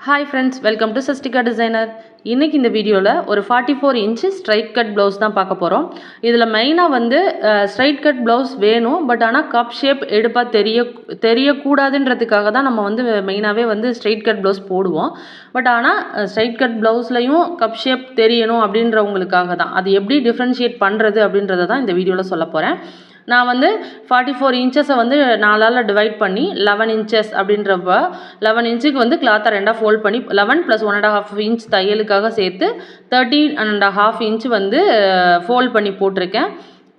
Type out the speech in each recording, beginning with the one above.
Hi friends welcome to Sastika Designer இன்றைக்கி இந்த வீடியோவில் ஒரு forty four inch straight cut blouse தான் பார்க்க போகிறோம் இதில் மெயினாக வந்து ஸ்ட்ரைட் கட் ப்ளவுஸ் வேணும் பட் ஆனால் கப் ஷேப் எடுப்பாக தெரிய தெரியக்கூடாதுன்றதுக்காக தான் நம்ம வந்து மெயினாகவே வந்து ஸ்ட்ரைட் கட் ப்ளவுஸ் போடுவோம். பட் ஆனால் ஸ்ட்ரைட் கட் ப்ளவுஸ்லையும் கப் ஷேப் தெரியணும் அப்படின்றவங்களுக்காக தான். அது எப்படி டிஃப்ரென்ஷியேட் பண்ணுறது அப்படின்றத தான் இந்த வீடியோவில் சொல்ல போகிறேன் நான் வந்து ஃபார்ட்டி ஃபோர் இன்ச்சஸை வந்து நாலால் டிவைட் பண்ணி லெவன் இன்ச்சஸ் அப்படின்றப்ப லெவன் இன்ச்சுக்கு வந்து கிளாத்தை ரெண்டாக ஃபோல்ட் பண்ணி eleven plus one and half inch தையலுக்காக சேர்த்து தேர்ட்டீன் அண்ட் ஹாஃப் இன்ச் வந்து ஃபோல்ட் பண்ணி போட்டிருக்கேன்.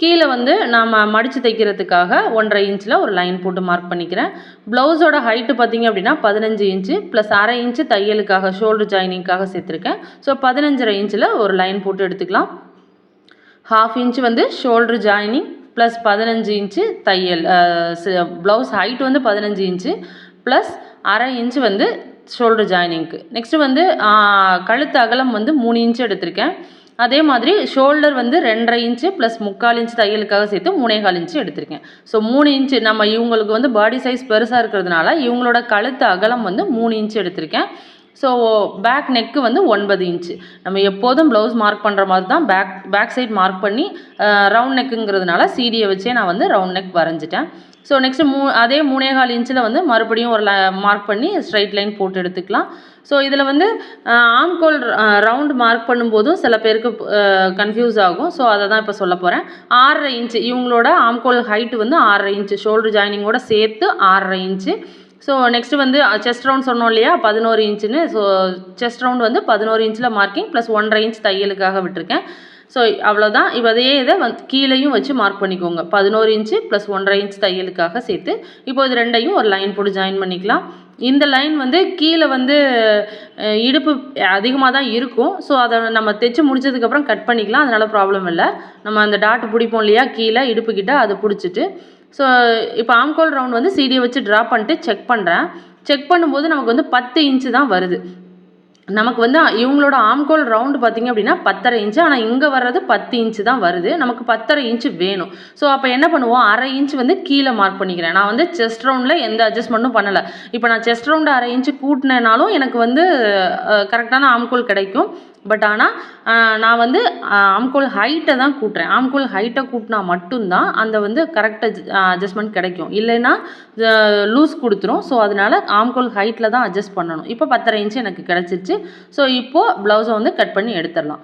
கீழே வந்து நாம் மடித்து தைக்கிறதுக்காக ஒன்றரை இன்ச்சில் ஒரு லைன் போட்டு மார்க் பண்ணிக்கிறேன். ப்ளவுஸோட ஹைட்டு பார்த்திங்க அப்படின்னா பதினஞ்சு இன்ச்சு ப்ளஸ் அரை இன்ச்சு தையலுக்காக ஷோல்டர் ஜாயினிங்காக சேர்த்துருக்கேன். ஸோ பதினஞ்சரை இன்ச்சில் ஒரு லைன் போட்டு எடுத்துக்கலாம். ஹாஃப் இன்ச் வந்து ஷோல்டர் ஜாயினிங் ப்ளஸ் பதினஞ்சு இன்ச்சு தையல் ப்ளவுஸ் ஹைட் வந்து பதினஞ்சு இன்ச்சு ப்ளஸ் அரை இன்ச்சு வந்து ஷோல்டர் ஜாயினிங்க்கு நெக்ஸ்ட்டு வந்து கழுத்து அகலம் வந்து மூணு இன்ச்சு எடுத்திருக்கேன். அதே மாதிரி ஷோல்டர் வந்து ரெண்டரை இன்ச்சு ப்ளஸ் முக்கால் இன்ச்சு தையலுக்காக சேர்த்து மூணேகால் இன்ச்சு எடுத்திருக்கேன். ஸோ மூணு இன்ச்சு நம்ம இவங்களுக்கு வந்து பாடி சைஸ் பெருசாக இருக்கிறதுனால இவங்களோட கழுத்து அகலம் வந்து மூணு இன்ச்சு எடுத்திருக்கேன். ஸோ பேக் நெக்கு வந்து ஒன்பது இன்ச்சு நம்ம எப்போதும் ப்ளவுஸ் மார்க் பண்ணுற மாதிரி தான் பேக் பேக் சைட் மார்க் பண்ணி ரவுண்ட் நெக்குங்கிறதுனால சீடியை வச்சே நான் வந்து ரவுண்ட் நெக் வரைஞ்சிட்டேன். ஸோ நெக்ஸ்ட்டு மூ அதே மூணே கால் இன்ச்சில் வந்து மறுபடியும் ஒரு மார்க் பண்ணி ஸ்ட்ரைட் லைன் போட்டு எடுத்துக்கலாம். ஸோ இதில் வந்து ஆம்கோல் ரவுண்டு மார்க் பண்ணும்போதும் சில பேருக்கு கன்ஃபியூஸ் ஆகும். ஸோ அதை தான் இப்போ சொல்ல போகிறேன் ஆறரை இன்ச்சு இவங்களோட ஆம்கோல் ஹைட்டு வந்து ஆறரை இன்ச்சு ஷோல்டர் ஜாயினிங்கோட சேர்த்து ஆறரை இன்ச்சு ஸோ நெக்ஸ்ட்டு வந்து செஸ்ட் ரவுண்ட் சொன்னோம் இல்லையா? பதினோரு இன்ச்சுன்னு. ஸோ செஸ்ட் ரவுண்ட் வந்து பதினோரு இன்ச்சில் மார்க்கிங் ப்ளஸ் ஒன்றரை இன்ச் தையலுக்காக விட்டுருக்கேன். ஸோ அவ்வளோதான் இப்போ அதே இதை வந்து கீழேயும் வச்சு மார்க் பண்ணிக்கோங்க. பதினோரு இன்ச்சு ப்ளஸ் ஒன்றரை இன்ச் தையலுக்காக சேர்த்து. இப்போ இது ரெண்டையும் ஒரு லைன் போட்டு ஜாயின் பண்ணிக்கலாம். இந்த லைன் வந்து கீழே வந்து இடுப்பு அதிகமாக தான் இருக்கும். ஸோ அதை நம்ம தைச்சு முடிச்சதுக்கப்புறம் கட் பண்ணிக்கலாம். அதனால் ப்ராப்ளம் இல்லை. நம்ம அந்த டாட் பிடிப்போம் இல்லையா? கீழே இடுப்புக்கிட்ட அதை பிடிச்சிட்டு ஸோ இப்போ ஆம்கோல் ரவுண்ட் வந்து சீடியை வச்சு ட்ரா பண்ணிட்டு செக் பண்ணுறேன் செக் பண்ணும்போது நமக்கு வந்து பத்து இன்ச்சு தான் வருது. நமக்கு வந்து இவங்களோட ஆம்கோல் ரவுண்டு பார்த்திங்க அப்படின்னா பத்தரை இன்ச்சு ஆனால் இங்கே வர்றது பத்து இன்ச்சு தான் வருது. நமக்கு பத்தரை இன்ச்சு வேணும். ஸோ அப்போ என்ன பண்ணுவோம்? அரை இன்ச் வந்து கீழே மார்க் பண்ணிக்கிறேன். நான் வந்து செஸ்ட் ரவுண்டில் எந்த அட்ஜஸ்ட்மெண்ட்டும் பண்ணலை. இப்போ நான் செஸ்ட் ரவுண்டு அரை இன்ச்சு கூட்டினேனாலும் எனக்கு வந்து கரெக்டான ஆம்கோல் கிடைக்கும். பட் ஆனால் நான் வந்து ஆம்கோல் ஹைட்டை தான் கூட்டுறேன். ஆம்கோல் ஹைட்டை கூட்டினா மட்டும்தான் அந்த வந்து கரெக்ட் அட்ஜஸ்ட்மெண்ட் கிடைக்கும். இல்லைன்னா லூஸ் கொடுத்துரும். ஸோ அதனால் ஆம்கோல் ஹைட்டில் தான் அட்ஜஸ்ட் பண்ணணும். இப்போ பத்தரை இன்ச்சு எனக்கு கிடச்சிருச்சு. ஸோ இப்போது ப்ளவுஸை வந்து கட் பண்ணி எடுத்துடலாம்.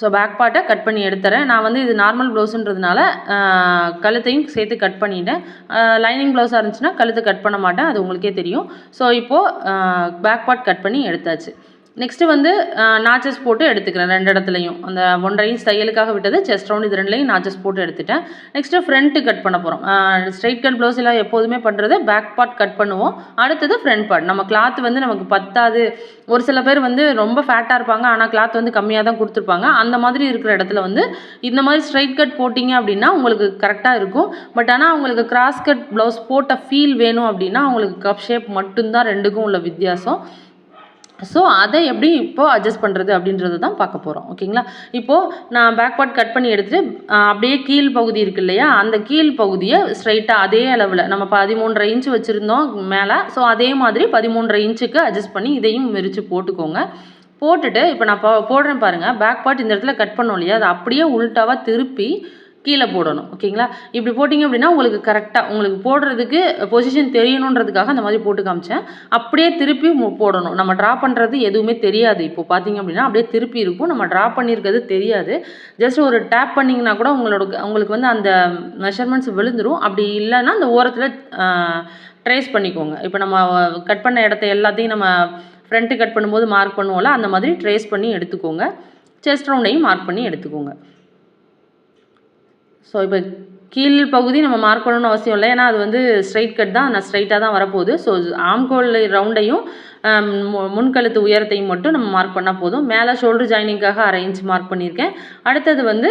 ஸோ பேக் பார்ட்டை கட் பண்ணி எடுத்துறேன். நான் வந்து இது நார்மல் ப்ளவுஸுன்றதுனால கழுத்தையும் சேர்த்து கட் பண்ணிட்டேன். லைனிங் ப்ளவுஸாக இருந்துச்சுன்னா கழுத்து கட் பண்ண மாட்டேன். அது உங்களுக்கே தெரியும். ஸோ இப்போது பேக் பார்ட் கட் பண்ணி எடுத்தாச்சு. நெக்ஸ்ட்டு வந்து நாச்சஸ் போட்டு எடுத்துக்கிறேன் ரெண்டு இடத்துலையும். அந்த ஒன்றையும் ஸ்டைலுக்காக விட்டது செஸ்ட் ரவுண்ட் இது ரெண்டுலையும் நாச்சஸ் போட்டு எடுத்துட்டேன். நெக்ஸ்ட்டு ஃப்ரண்ட்டு கட் பண்ண போகிறோம் ஸ்ட்ரைட் கட் ப்ளவுஸ் எல்லாம் எப்போதுமே பண்ணுறது பேக் பார்ட் கட் பண்ணுவோம். அடுத்தது ஃப்ரண்ட் பார்ட் நம்ம கிளாத் வந்து நமக்கு பத்தாது. ஒரு சில பேர் வந்து ரொம்ப ஃபேட்டாக இருப்பாங்க ஆனால் கிளாத் வந்து கம்மியாக தான் கொடுத்துருப்பாங்க. அந்த மாதிரி இருக்கிற இடத்துல வந்து இந்த மாதிரி ஸ்ட்ரைட் கட் போட்டிங்க அப்படின்னா உங்களுக்கு கரெக்டாக இருக்கும். பட் ஆனால் அவங்களுக்கு கிராஸ் கட் ப்ளவுஸ் போட்ட ஃபீல் வேணும் அப்படின்னா அவங்களுக்கு கப் ஷேப் மட்டும்தான் ரெண்டுக்கும் உள்ள வித்தியாசம். ஸோ அதை எப்படி இப்போது அட்ஜஸ்ட் பண்ணுறது அப்படின்றது தான் பார்க்க போகிறோம் ஓகேங்களா? இப்போது நான் பேக்வார்ட் கட் பண்ணி எடுத்துகிட்டு அப்படியே கீழ் பகுதி இருக்கு இல்லையா? அந்த கீழ் பகுதியை ஸ்ட்ரைட்டாக அதே அளவில் நம்ம பதிமூன்றரை இன்ச்சு வச்சுருந்தோம் மேலே. ஸோ அதே மாதிரி பதிமூன்றரை இன்ச்சுக்கு அட்ஜஸ்ட் பண்ணி இதையும் விரித்து போட்டுக்கோங்க. போட்டுட்டு இப்போ நான் போடுறேன் பாருங்கள் பேக் பார்ட் இந்த இடத்துல கட் பண்ணோம் இல்லையா? அதை அப்படியே உள்டாவாக திருப்பி கீழே போடணும் ஓகேங்களா? இப்படி போட்டிங்க அப்படின்னா உங்களுக்கு கரெக்டாக உங்களுக்கு போடுறதுக்கு பொசிஷன் தெரியணுன்றதுக்காக அந்த மாதிரி போட்டு காமிச்சேன். அப்படியே திருப்பி போடணும். நம்ம ட்ரா பண்ணுறது எதுவுமே தெரியாது. இப்போ பார்த்தீங்க அப்படின்னா அப்படியே திருப்பி இருக்கும். நம்ம ட்ரா பண்ணியிருக்கிறது தெரியாது. ஜஸ்ட் ஒரு டேப் பண்ணிங்கன்னா கூட உங்களோட உங்களுக்கு வந்து அந்த மெஷர்மெண்ட்ஸ் விழுந்துடும் அப்படி இல்லைன்னா அந்த ஓரத்தில் ட்ரேஸ் பண்ணிக்கோங்க. இப்போ நம்ம கட் பண்ண இடத்த எல்லாத்தையும் நம்ம ஃப்ரண்ட்டு கட் பண்ணும்போது மார்க் பண்ணுவோம்ல அந்த மாதிரி ட்ரேஸ் பண்ணி எடுத்துக்கோங்க. செஸ்ட் ரவுண்டையும் மார்க் பண்ணி எடுத்துக்கோங்க. ஸோ இப்போ கீழ் பகுதி நம்ம மார்க் பண்ணணும்னு அவசியம் இல்லை. ஏன்னா அது வந்து ஸ்ட்ரைட் கட் தான். நான் ஸ்ட்ரைட்டாக தான் வரப்போகுது. ஸோ ஆம்கோல் ரவுண்டையும் முன்கழுத்து உயரத்தையும் மட்டும் நம்ம மார்க் பண்ணால் போதும். மேலே ஷோல்டர் ஜாயினிங்காக அரை இன்ச் மார்க் பண்ணியிருக்கேன். அடுத்தது வந்து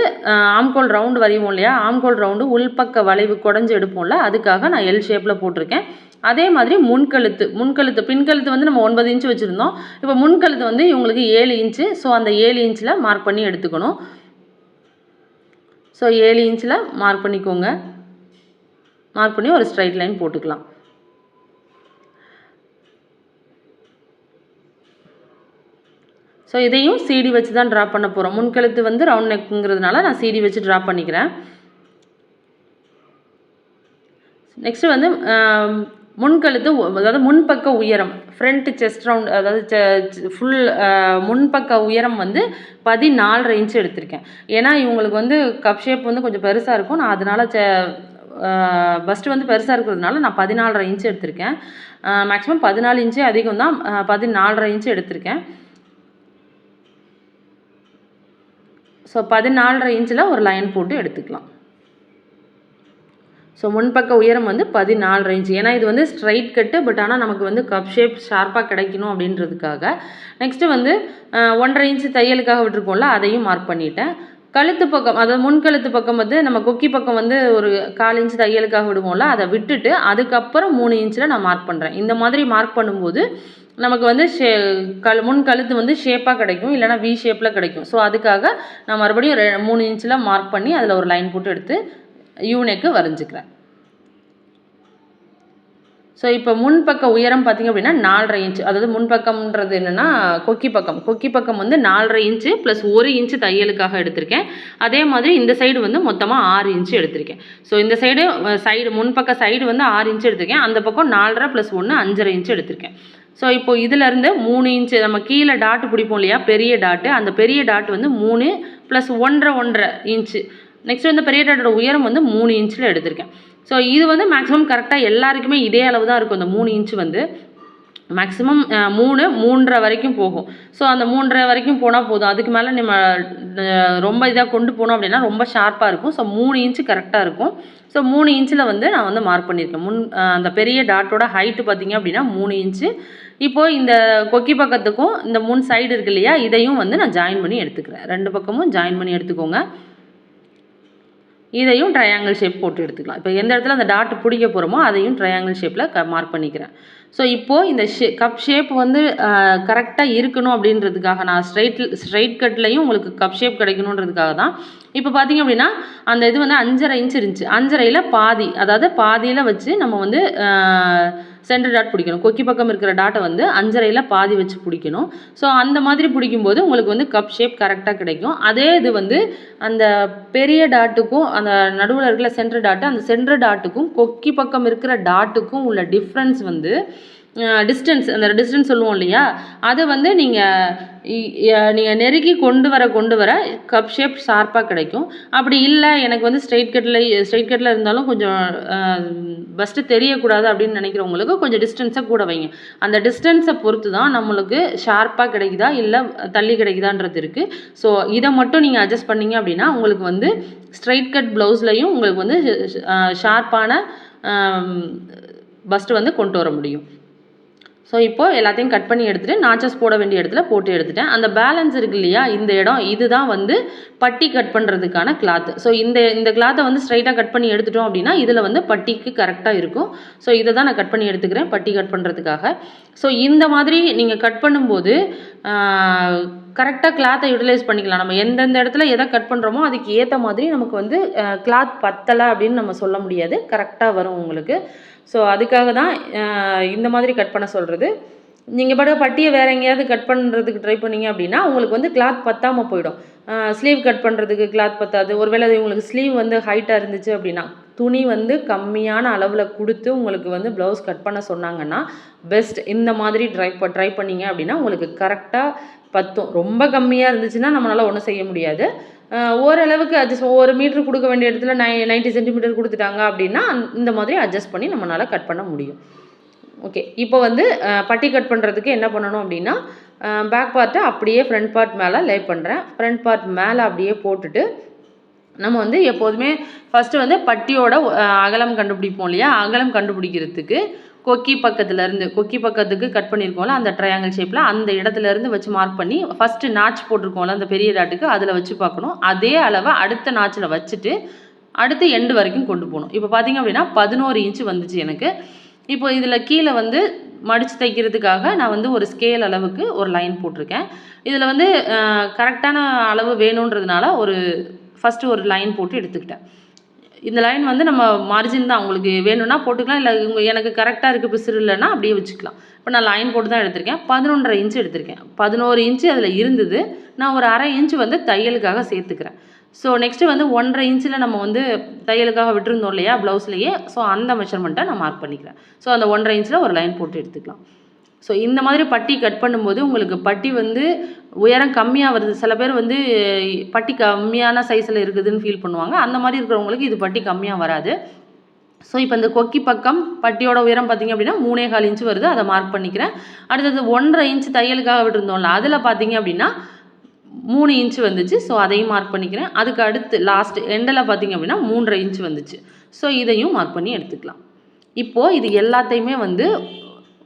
ஆம்கோல் ரவுண்டு வரைவோம் இல்லையா? ஆம்கோல் ரவுண்டு உள்பக்க வளைவு குடஞ்சி எடுப்போம்ல அதுக்காக நான் எல் ஷேப்பில் போட்டிருக்கேன். அதே மாதிரி முன்கழுத்து முன்கழுத்து பின்கழுத்து வந்து நம்ம ஒன்பது இன்ச்சு வச்சுருந்தோம். இப்போ முன்கழுத்து வந்து இவங்களுக்கு ஏழு இன்ச்சு ஸோ அந்த ஏழு இன்ச்சில் மார்க் பண்ணி எடுத்துக்கணும். ஸோ ஏழு இன்ச்சில் மார்க் பண்ணிக்கோங்க. மார்க் பண்ணி ஒரு ஸ்ட்ரைட் லைன் போட்டுக்கலாம். ஸோ இதையும் சீடி வச்சு தான் ட்ரா பண்ண போகிறோம் முன்கழுத்து வந்து ரவுண்ட் நெக்குங்கிறதுனால நான் சீடி வச்சு ட்ரா பண்ணிக்கிறேன். நெக்ஸ்ட்டு வந்து முன்கழுத்து அதாவது முன்பக்க உயரம் ஃப்ரண்ட் செஸ்ட் ரவுண்ட் அதாவது ஃபுல் முன்பக்க உயரம் வந்து பதினாலரை இன்ச் எடுத்திருக்கேன். ஏன்னா இவங்களுக்கு வந்து கப் ஷேப் வந்து கொஞ்சம் பெருசாக இருக்கும். நான் அதனால செ பஸ்ட்டு வந்து பெருசாக இருக்கிறதுனால நான் பதினாலரை இன்ச் எடுத்திருக்கேன். மேக்ஸிமம் பதினாலு இன்ச்சு அதிகம் தான் பதினாலரை இன்ச்சு எடுத்திருக்கேன். ஸோ பதினாலரை இன்ச்சில் ஒரு லைன் போட்டு எடுத்துக்கலாம். ஸோ முன்பக்க உயரம் வந்து பதினாலு இன்ச் ஏன்னா இது வந்து ஸ்ட்ரைட் கட்டு பட் ஆனால் நமக்கு வந்து கப் ஷேப் ஷார்ப்பாக கிடைக்கணும் அப்படின்றதுக்காக. நெக்ஸ்ட்டு வந்து ஒன்றரை இன்ச்சு தையலுக்காக விட்டுருக்கோம்ல அதையும் மார்க் பண்ணிட்டேன். கழுத்து பக்கம் அதாவது முன்கழுத்து பக்கம் வந்து நம்ம கொக்கி பக்கம் வந்து ஒரு கால் இன்ச் தையலுக்காக விடுவோம்ல அதை விட்டுட்டு அதுக்கப்புறம் மூணு இன்ச்சில் நான் மார்க் பண்ணுறேன் இந்த மாதிரி மார்க் பண்ணும்போது நமக்கு வந்து ஷே கழு முன் கழுத்து வந்து ஷேப்பாக கிடைக்கும் இல்லைனா வி ஷேப்பில் கிடைக்கும். ஸோ அதுக்காக நான் மறுபடியும் ரெ மூணு இன்ச்சில் மார்க் பண்ணி அதில் ஒரு லைன் போட்டு எடுத்து யூனெக்கு வரைஞ்சிக்கிறேன். ஸோ இப்போ முன்பக்க உயரம் பார்த்திங்க அப்படின்னா நாலரை இன்ச் அதாவது முன்பக்கம்ன்றது என்னென்னா கொக்கி பக்கம். கொக்கி பக்கம் வந்து நாலரை இன்ச்சு ப்ளஸ் ஒரு இன்ச்சு தையலுக்காக எடுத்திருக்கேன். அதே மாதிரி இந்த சைடு வந்து மொத்தமாக ஆறு இன்ச்சு எடுத்திருக்கேன். ஸோ இந்த சைடு சைடு முன்பக்க சைடு வந்து ஆறு இன்ச்சு எடுத்திருக்கேன். அந்த பக்கம் நாலரை ப்ளஸ் ஒன்று அஞ்சரை இன்ச்சு எடுத்திருக்கேன். ஸோ இப்போ இதிலேருந்து மூணு இன்ச்சு நம்ம கீழே டாட்டு பிடிப்போம் இல்லையா? பெரிய டாட்டு அந்த பெரிய டாட் வந்து மூணு ப்ளஸ் ஒன்றரை ஒன்றரை இன்ச்சு நெக்ஸ்ட் வந்து பெரிய டாட்டோட உயரம் வந்து மூணு இன்ச்சில் எடுத்திருக்கேன். ஸோ இது வந்து மேக்ஸிமம் கரெக்டாக எல்லாருக்குமே இதே அளவு தான் இருக்கும். இந்த மூணு இன்ச்சு வந்து மேக்ஸிமம் மூணு மூன்றரை வரைக்கும் போகும். ஸோ அந்த மூன்றரை வரைக்கும் போனால் போதும். அதுக்கு மேலே நம்ம ரொம்ப இதாக கொண்டு போனோம் அப்படின்னா ரொம்ப ஷார்ப்பாக இருக்கும். ஸோ மூணு இன்ச்சு கரெக்டாக இருக்கும். ஸோ மூணு இன்ச்சில் வந்து நான் வந்து மார்க் பண்ணியிருக்கேன். முன் அந்த பெரிய டாட்டோட ஹைட்டு பார்த்தீங்க அப்படின்னா மூணு இன்ச்சு. இப்போது இந்த கொக்கி பக்கத்துக்கும் இந்த முன் சைடு இருக்கு இல்லையா இதையும் வந்து நான் ஜாயின் பண்ணி எடுத்துக்கிறேன். ரெண்டு பக்கமும் ஜாயின் பண்ணி எடுத்துக்கோங்க. இதையும் ட்ரையாங்கிள் ஷேப் போட்டு எடுத்துக்கலாம். இப்போ எந்த இடத்துல அந்த டாட் பிடிக்க போகிறோமோ அதையும் ட்ரையாங்கிள் ஷேப்பில் க மார்க் பண்ணிக்கிறேன். ஸோ இப்போது இந்த ஷே கப் ஷேப் வந்து கரெக்டாக இருக்கணும் அப்படின்றதுக்காக நான் ஸ்ட்ரைட் ஸ்ட்ரைட் கட்லையும் உங்களுக்கு கப் ஷேப் கிடைக்கணுன்றதுக்காக தான். இப்போ பார்த்தீங்க அப்படின்னா அந்த இது வந்து அஞ்சரை இன்ச் இருந்துச்சு. அஞ்சரையில் பாதி அதாவது பாதியில் வச்சு நம்ம வந்து சென்டர் டாட் பிடிக்கணும். கொக்கி பக்கம் இருக்கிற டாட்டை வந்து அஞ்சரையில் பாதி வச்சு பிடிக்கணும். ஸோ அந்த மாதிரி பிடிக்கும்போது உங்களுக்கு வந்து கப் ஷேப் கரெக்டாக கிடைக்கும். அதே இது வந்து அந்த பெரிய டாட்டுக்கும் அந்த நடுவில் இருக்கிற சென்டர் டாட்டு அந்த சென்டர் டாட்டுக்கும் கொக்கி பக்கம் இருக்கிற டாட்டுக்கும் உள்ள டிஃப்ரென்ஸ் வந்து டிஸ்டன்ஸ் அந்த டிஸ்டன்ஸ் சொல்லுவோம் இல்லையா? அதை வந்து நீங்கள் நீங்கள் நெருக்கி கொண்டு வர கொண்டு வர கப் ஷேப் ஷார்ப்பாக கிடைக்கும். அப்படி இல்லை எனக்கு வந்து ஸ்ட்ரைட் கட்டில் ஸ்ட்ரைட் கட்டில் இருந்தாலும் கொஞ்சம் ஃபஸ்ட்டு தெரியக்கூடாது அப்படின்னு நினைக்கிறவங்களுக்கு கொஞ்சம் டிஸ்டன்ஸை கூட வைங்க. அந்த டிஸ்டன்ஸை பொறுத்து தான் நம்மளுக்கு ஷார்ப்பாக கிடைக்குதா இல்லை தள்ளி கிடைக்குதான்றது இருக்குது ஸோ இதை மட்டும் நீங்கள் அட்ஜஸ்ட் பண்ணீங்க அப்படின்னா உங்களுக்கு வந்து ஸ்ட்ரைட் கட் ப்ளவுஸ்லையும் உங்களுக்கு வந்து ஷார்ப்பான பஸ்ட்டு வந்து கொண்டு வர முடியும். ஸோ இப்போது எல்லாத்தையும் கட் பண்ணி எடுத்துகிட்டு நாச்சஸ் போட வேண்டிய இடத்துல போட்டு எடுத்துட்டேன். அந்த பேலன்ஸ் இருக்கு இல்லையா? இந்த இடம் இதுதான் வந்து பட்டி கட் பண்ணுறதுக்கான கிளாத்து ஸோ இந்த இந்த கிளாத்தை வந்து ஸ்ட்ரைட்டாக கட் பண்ணி எடுத்துட்டோம் அப்படின்னா இதில் வந்து பட்டிக்கு கரெக்டாக இருக்கும். ஸோ இதை தான் நான் கட் பண்ணி எடுத்துக்கிறேன் பட்டி கட் பண்ணுறதுக்காக ஸோ இந்த மாதிரி நீங்கள் கட் பண்ணும்போது கரெக்டாக கிளாத்தை யூட்டிலைஸ் பண்ணிக்கலாம். நம்ம எந்தெந்த இடத்துல எதை கட் பண்ணுறோமோ அதுக்கு ஏற்ற மாதிரி நமக்கு வந்து கிளாத் பத்தலை அப்படின்னு நம்ம சொல்ல முடியாது. கரெக்டாக வரும் உங்களுக்கு. ஸோ அதுக்காக தான் இந்த மாதிரி கட் பண்ண சொல்கிறது நீங்கள் பாட்டு பட்டியை வேறு எங்கேயாவது கட் பண்ணுறதுக்கு ட்ரை பண்ணீங்க அப்படின்னா உங்களுக்கு வந்து கிளாத் பத்தாமல் போயிடும். ஸ்லீவ் கட் பண்ணுறதுக்கு கிளாத் பத்தாது. ஒருவேளை அது உங்களுக்கு ஸ்லீவ் வந்து ஹைட்டாக இருந்துச்சு அப்படின்னா துணி வந்து கம்மியான அளவில் கொடுத்து உங்களுக்கு வந்து ப்ளவுஸ் கட் பண்ண சொன்னாங்கன்னா பெஸ்ட் இந்த மாதிரி ட்ரை ப ட்ரை பண்ணீங்க அப்படின்னா உங்களுக்கு கரெக்டாக பத்தும். ரொம்ப கம்மியாக இருந்துச்சுன்னா நம்மளால் ஒன்றும் செய்ய முடியாது. ஓரளவுக்கு அட்ஜஸ்ட் ஒரு மீட்ரு கொடுக்க வேண்டிய இடத்துல நை நைன்ட்டி சென்டிமீட்டர் கொடுத்துட்டாங்க அப்படின்னா இந்த மாதிரி அட்ஜஸ்ட் பண்ணி நம்மளால் கட் பண்ண முடியும். ஓகே இப்போ வந்து பட்டி கட் பண்ணுறதுக்கு என்ன பண்ணணும் அப்படின்னா பேக் பார்ட்டை அப்படியே ஃப்ரண்ட் பார்ட் மேலே லே பண்ணுறேன் ஃப்ரண்ட் பார்ட் மேலே அப்படியே போட்டுட்டு நம்ம வந்து எப்போதுமே ஃபஸ்ட்டு வந்து பட்டியோட அகலம் கண்டுபிடிப்போம் இல்லையா? அகலம் கண்டுபிடிக்கிறதுக்கு கொக்கி பக்கத்துலேருந்து கொக்கி பக்கத்துக்கு கட் பண்ணியிருக்கோம்ல அந்த ட்ரையாங்கிள் ஷேப்பில் அந்த இடத்துல இருந்து வச்சு மார்க் பண்ணி ஃபஸ்ட்டு நாச் போட்டிருக்கோம்ல அந்த பெரிய டாட்டுக்கு அதில் வச்சு பார்க்கணும். அதே அளவை அடுத்த நாச்சில் வச்சுட்டு அடுத்து எண்டு வரைக்கும் கொண்டு போகணும். இப்போ பார்த்தீங்க அப்படின்னா பதினோரு இன்ச்சு வந்துச்சு எனக்கு. இப்போ இதில் கீழே வந்து மடித்து தைக்கிறதுக்காக நான் வந்து ஒரு ஸ்கேல் அளவுக்கு ஒரு லைன் போட்டிருக்கேன். இதில் வந்து கரெக்டான அளவு வேணுன்றதுனால ஒரு ஃபஸ்ட்டு ஒரு லைன் போட்டு எடுத்துக்கிட்டேன். இந்த லைன் வந்து நம்ம மார்ஜின் தான். உங்களுக்கு வேணும்னா போட்டுக்கலாம். இல்லை இவங்க எனக்கு கரெக்டாக இருக்குது பிசுறு இல்லைன்னா அப்படியே வச்சுக்கலாம். இப்போ நான் லைன் போட்டு தான் எடுத்திருக்கேன். பதினொன்றரை இன்ச்சு எடுத்திருக்கேன். பதினோரு இன்ச்சு அதில் இருந்தது. நான் ஒரு அரை இன்ச்சு வந்து தையலுக்காக சேர்த்துக்கிறேன். ஸோ நெக்ஸ்ட்டு வந்து ஒன்றரை இன்ச்சில் நம்ம வந்து தையலுக்காக விட்டுருந்தோம் இல்லையா ப்ளவுஸ்லையே ஸோ அந்த மெஷர்மெண்ட்டை நான் மார்க் பண்ணிக்கிறேன். ஸோ அந்த ஒன்றரை இன்ச்சில் ஒரு லைன் போட்டு எடுத்துக்கலாம். ஸோ இந்த மாதிரி பட்டி கட் பண்ணும்போது உங்களுக்கு பட்டி வந்து உயரம் கம்மியாக வருது. சில பேர் வந்து பட்டி கம்மியான சைஸில் இருக்குதுன்னு ஃபீல் பண்ணுவாங்க. அந்த மாதிரி இருக்கிறவங்களுக்கு இது பட்டி கம்மியாக வராது. ஸோ இப்போ இந்த கொக்கி பக்கம் பட்டியோட உயரம் பார்த்தீங்க அப்படின்னா மூணே கால் இன்ச்சு வருது. அதை மார்க் பண்ணிக்கிறேன். அடுத்தது ஒன்றரை இன்ச்சு தையலுக்காக விட்டுருந்தோம்ல அதில் பார்த்தீங்க அப்படின்னா மூணு இன்ச்சு வந்துச்சு. ஸோ அதையும் மார்க் பண்ணிக்கிறேன். அதுக்கு அடுத்து லாஸ்ட் எண்டில் பார்த்தீங்க அப்படின்னா மூன்றரை இன்ச்சு வந்துச்சு. ஸோ இதையும் மார்க் பண்ணி எடுத்துக்கலாம். இப்போது இது எல்லாத்தையுமே வந்து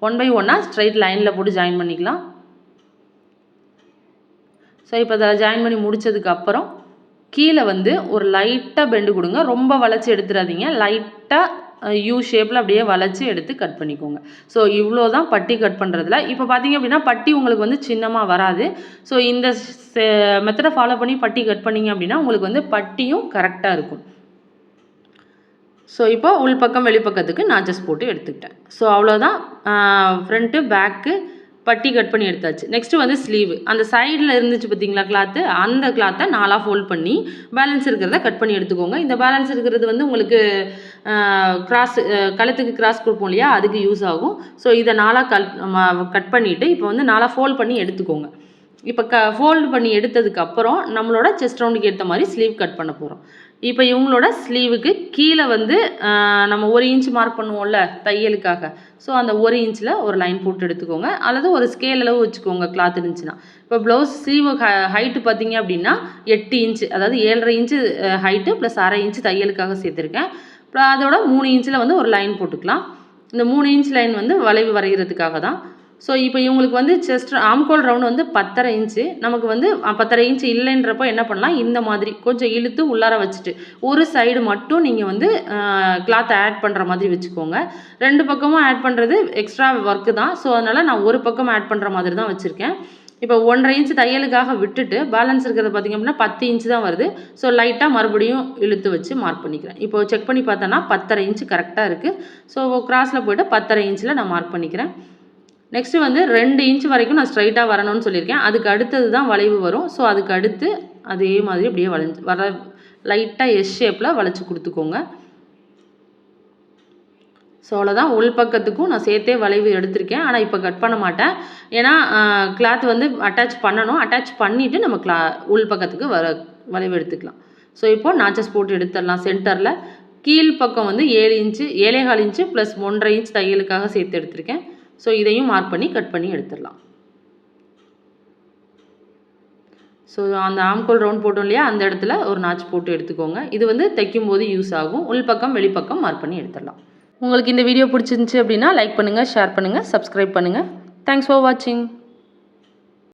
ஒன் பை ஒன்னாக ஸ்ட்ரைட் லைனில் போட்டு ஜாயின் பண்ணிக்கலாம். ஸோ இப்போ அதை ஜாயின் பண்ணி முடித்ததுக்கப்புறம் கீழே வந்து ஒரு லைட்டாக பெண்டு கொடுங்க. ரொம்ப வளைச்சி எடுத்துடாதீங்க லைட்டாக யூ ஷேப்பில் அப்படியே வளைச்சி எடுத்து கட் பண்ணிக்கோங்க. ஸோ இவ்வளோ தான் பட்டி கட் பண்ணுறதுல இப்போ பார்த்தீங்க அப்படின்னா பட்டி உங்களுக்கு வந்து சின்னமாக வராது. ஸோ இந்த மெத்தடை ஃபாலோ பண்ணி பட்டி கட் பண்ணீங்க அப்படின்னா உங்களுக்கு வந்து பட்டியும் கரெக்டாக இருக்கும். ஸோ இப்போ உள்பக்கம் வெளிப்பக்கத்துக்கு நான் ஜஸ்ட் போட்டு எடுத்துக்கிட்டேன். ஸோ அவ்வளோதான் ஃப்ரண்ட்டு பேக்கு பட்டி கட் பண்ணி எடுத்தாச்சு. நெக்ஸ்ட்டு வந்து ஸ்லீவு அந்த சைடில் இருந்துச்சு பார்த்தீங்களா கிளாத்து அந்த கிளாத்தை நாலாக ஃபோல்ட் பண்ணி பேலன்ஸ் இருக்கிறத கட் பண்ணி எடுத்துக்கோங்க. இந்த பேலன்ஸ் இருக்கிறது வந்து உங்களுக்கு கிராஸ் கழுத்துக்கு கிராஸ் கொடுப்போம் இல்லையா? அதுக்கு யூஸ் ஆகும். ஸோ இதை நாலாக கல் கட் பண்ணிவிட்டு இப்போ வந்து நாலாக ஃபோல்ட் பண்ணி எடுத்துக்கோங்க. இப்போ க ஃபோல்டு பண்ணி எடுத்ததுக்கப்புறம் நம்மளோட செஸ்ட் ரவுண்டுக்கு ஏற்ற மாதிரி ஸ்லீவ் கட் பண்ண போகிறோம் இப்போ இவங்களோட ஸ்லீவுக்கு கீழே வந்து நம்ம ஒரு இன்ச் மார்க் பண்ணுவோம்ல தையலுக்காக. ஸோ அந்த ஒரு இன்ச்சில் ஒரு லைன் போட்டு எடுத்துக்கோங்க. அல்லது ஒரு ஸ்கேல் அளவு வச்சுக்கோங்க கிளாத் இருந்துச்சுன்னா. இப்போ ப்ளவுஸ் ஸ்லீவ் ஹைட்டு பார்த்தீங்க அப்படின்னா எட்டு இன்ச்சு அதாவது ஏழரை இன்ச்சு ஹைட்டு ப்ளஸ் அரை இன்ச்சு தையலுக்காக சேர்த்துருக்கேன். அதோட மூணு இன்ச்சில் வந்து ஒரு லைன் போட்டுக்கலாம். இந்த மூணு இன்ச் லைன் வந்து வளைவு வரைகிறதுக்காக தான். ஸோ இப்போ இவங்களுக்கு வந்து செஸ்ட் ஆம்கோல் ரவுண்ட் வந்து பத்தரை இன்ச்சு நமக்கு வந்து பத்தரை இன்ச்சு இல்லைன்றப்போ என்ன பண்ணலாம்? இந்த மாதிரி கொஞ்சம் இழுத்து உள்ளார வச்சுட்டு ஒரு சைடு மட்டும் நீங்கள் வந்து கிளாத்தை ஆட் பண்ணுற மாதிரி வச்சுக்கோங்க. ரெண்டு பக்கமும் ஆட் பண்ணுறது எக்ஸ்ட்ரா ஒர்க்கு தான். ஸோ அதனால் நான் ஒரு பக்கம் ஆட் பண்ணுற மாதிரி தான் வச்சுருக்கேன். இப்போ ஒன்றரை இன்ச்சு தையலுக்காக விட்டுட்டு பேலன்ஸ் இருக்கிறத பார்த்திங்க அப்படின்னா பத்து இன்ச்சு தான் வருது. ஸோ லைட்டாக மறுபடியும் இழுத்து வச்சு மார்க் பண்ணிக்கிறேன். இப்போ செக் பண்ணி பார்த்தோன்னா பத்தரை இன்ச்சு கரெக்டாக இருக்குது ஸோ கிராஸில் போய்ட்டு பத்தரை இன்ச்சில் நான் மார்க் பண்ணிக்கிறேன். நெக்ஸ்ட்டு வந்து ரெண்டு இன்ச் வரைக்கும் நான் ஸ்ட்ரைட்டாக வரணும்னு சொல்லியிருக்கேன். அதுக்கு அடுத்தது தான் வளைவு வரும். ஸோ அதுக்கு அடுத்து அதே மாதிரி அப்படியே வளைஞ்சு வர லைட்டாக எஸ் ஷேப்பில் வளைச்சி கொடுத்துக்கோங்க. ஸோ அவ்வளோதான் உள் பக்கத்துக்கும் நான் சேர்த்தே வளைவு எடுத்திருக்கேன். ஆனால் இப்போ கட் பண்ண மாட்டேன். ஏன்னா கிளாத் வந்து அட்டாச் பண்ணணும். அட்டாச் பண்ணிவிட்டு நம்ம கிளா உள் பக்கத்துக்கு வர வளைவு எடுத்துக்கலாம். ஸோ இப்போது நாச்சஸ் போட்டு எடுத்துடலாம். சென்டரில் கீழ் பக்கம் வந்து ஏழு இன்ச்சு ஏழேகால் இன்ச்சு ப்ளஸ் ஒன்றரை இன்ச் தையலுக்காக சேர்த்து எடுத்திருக்கேன். ஸோ இதையும் மார்க் பண்ணி கட் பண்ணி எடுத்துடலாம். ஸோ அந்த ஆம்கோல் ரவுண்ட் போட்டோம் இல்லையா? அந்த இடத்துல ஒரு நாச் போட்டு எடுத்துக்கோங்க. இது வந்து தைக்கும் போது யூஸ் ஆகும். உள்பக்கம் வெளிப்பக்கம் மார்க் பண்ணி எடுத்துடலாம். உங்களுக்கு இந்த வீடியோ பிடிச்சிருந்துச்சி அப்படின்னா லைக் பண்ணுங்கள் ஷேர் பண்ணுங்கள் சப்ஸ்கிரைப் பண்ணுங்கள் தேங்க்ஸ் ஃபார் வாட்சிங்